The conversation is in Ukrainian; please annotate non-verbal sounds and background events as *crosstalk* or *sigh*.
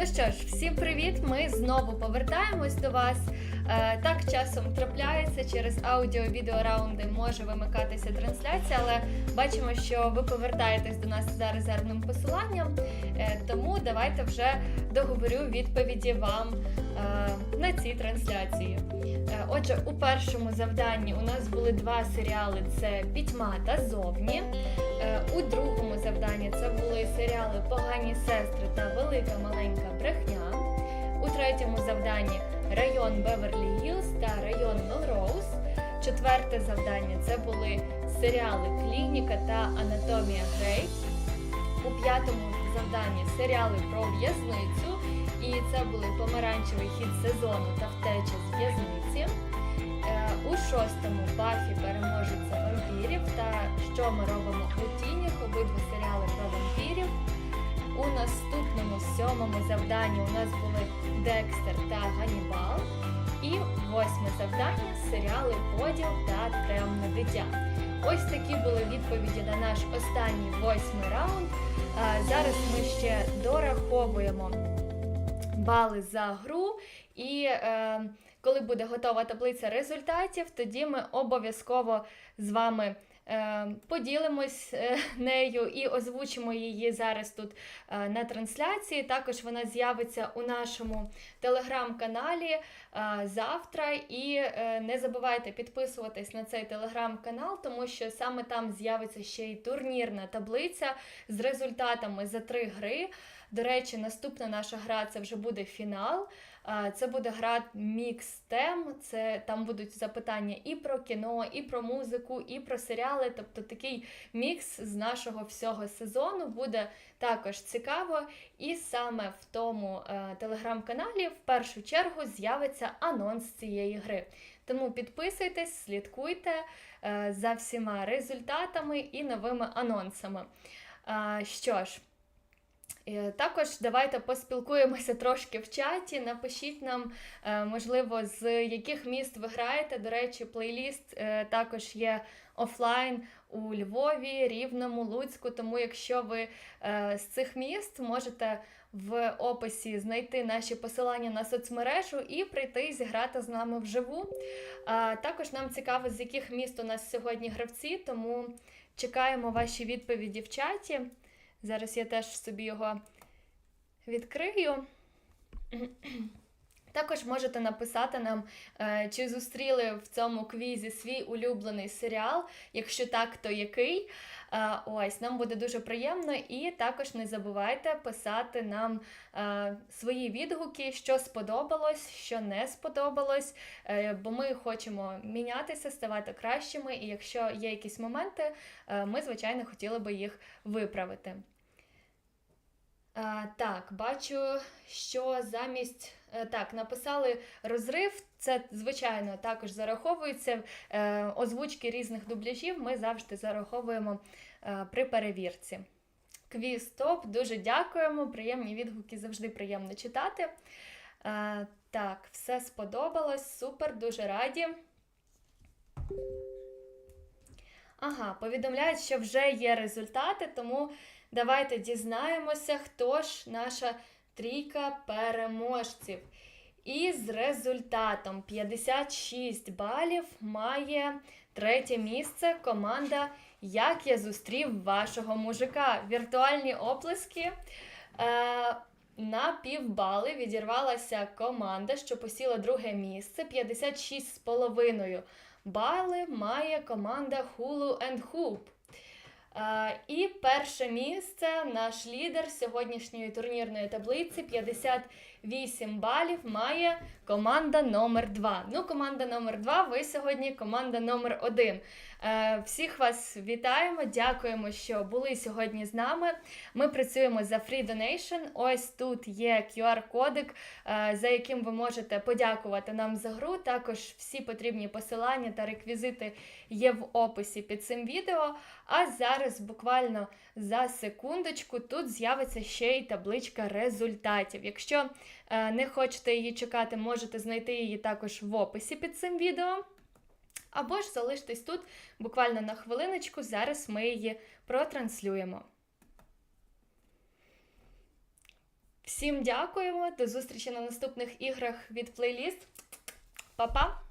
Ну що ж, всім привіт! Ми знову повертаємось до вас. Е, так часом трапляється через аудіо-відео раунди може вимикатися трансляція, але бачимо, що ви повертаєтесь до нас за резервним посиланням. Е, тому давайте вже договорю відповіді вам е, на ці трансляції. Отже, у першому завданні у нас були два серіали: це Пітьма та зовні. У другому завданні це були серіали Погані сестри та Велика маленька брехня. У третьому завданні район Беверлі Гілз та район Мелроуз. Четверте завдання це були серіали Клініка та Анатомія Грей. У п'ятому завданні серіали про в'язницю. І це були помаранчевий хід сезону та втеча з в'язниці. Е, У шостому Бафі переможеться вампірів та що ми робимо у тінях, обидва серіали про вампірів. У наступному сьомому завданні у нас були Декстер та Ганібал. І восьме завдання серіали Поділ та Темне дитя. Ось такі були відповіді на наш останній восьмий раунд. Зараз ми ще дораховуємо бали за гру. І е, коли буде готова таблиця результатів, тоді ми обов'язково з вами поділимось е, *laughs* нею і озвучимо її зараз тут е, на трансляції. Також вона з'явиться у нашому телеграм-каналі завтра. І е, не забувайте підписуватись на цей телеграм-канал, тому що саме там з'явиться ще й турнірна таблиця з результатами за три гри. До речі, наступна наша гра це вже буде фінал. Це буде гра мікс тем. Це там будуть запитання і про кіно, і про музику, і про серіали. Тобто такий мікс з нашого всього сезону буде також цікаво. І саме в тому е, телеграм-каналі в першу чергу з'явиться анонс цієї гри. Тому підписуйтесь, слідкуйте е, за всіма результатами і новими анонсами. Що ж. Е, Також давайте поспілкуємося трошки в чаті. Напишіть нам, е, можливо, з яких міст ви граєте. До речі, плейліст е, також є офлайн у Львові, Рівному, Луцьку. Тому, якщо ви е, з цих міст можете в описі знайти наші посилання на соцмережу і прийти і зіграти з нами вживу. Також нам цікаво, з яких міст у нас сьогодні гравці, тому чекаємо ваші відповіді в чаті. Зараз я теж собі його відкрию. Також можете написати нам, е, чи зустріли в цьому квізі свій улюблений серіал. Якщо так, то який. Е, Ось, нам буде дуже приємно. І також не забувайте писати нам е, свої відгуки, що сподобалось, що не сподобалось. Бо ми хочемо мінятися, ставати кращими. І якщо є якісь моменти, ми, звичайно, хотіли би їх виправити. Так, бачу, що замість е, так, написали розрив. Це, звичайно, також зараховується. Е, озвучки різних дубляжів ми завжди зараховуємо е, при перевірці. Квіз топ, дуже дякуємо. Приємні відгуки завжди приємно читати. Так, все сподобалось, супер, дуже раді. Ага, повідомляють, що вже є результати, тому давайте дізнаємося, хто ж наша трійка переможців. І з результатом 56 балів має третє місце команда Як я зустрів вашого мужика. Віртуальні оплески. Е, на півбали відірвалася команда, що посіла друге місце 56,5 бали має команда Hulu and Hoop. Е, І перше місце наш лідер сьогоднішньої турнірної таблиці 58 балів має команда номер 2 Ну, команда номер 2 ви сьогодні команда номер 1 Е, Всіх вас вітаємо, дякуємо, що були сьогодні з нами. Ми працюємо за Free Donation. Ось тут є QR-кодик, е, за яким ви можете подякувати нам за гру. Також всі потрібні посилання та реквізити є в описі під цим відео. А зараз буквально за секундочку тут з'явиться ще й табличка результатів. Якщо е, не хочете її чекати, можете знайти її також в описі під цим відео. Або ж залиштесь тут буквально на хвилиночку, зараз ми її протранслюємо. Всім дякуємо. До зустрічі на наступних іграх від плейліст. Па-па!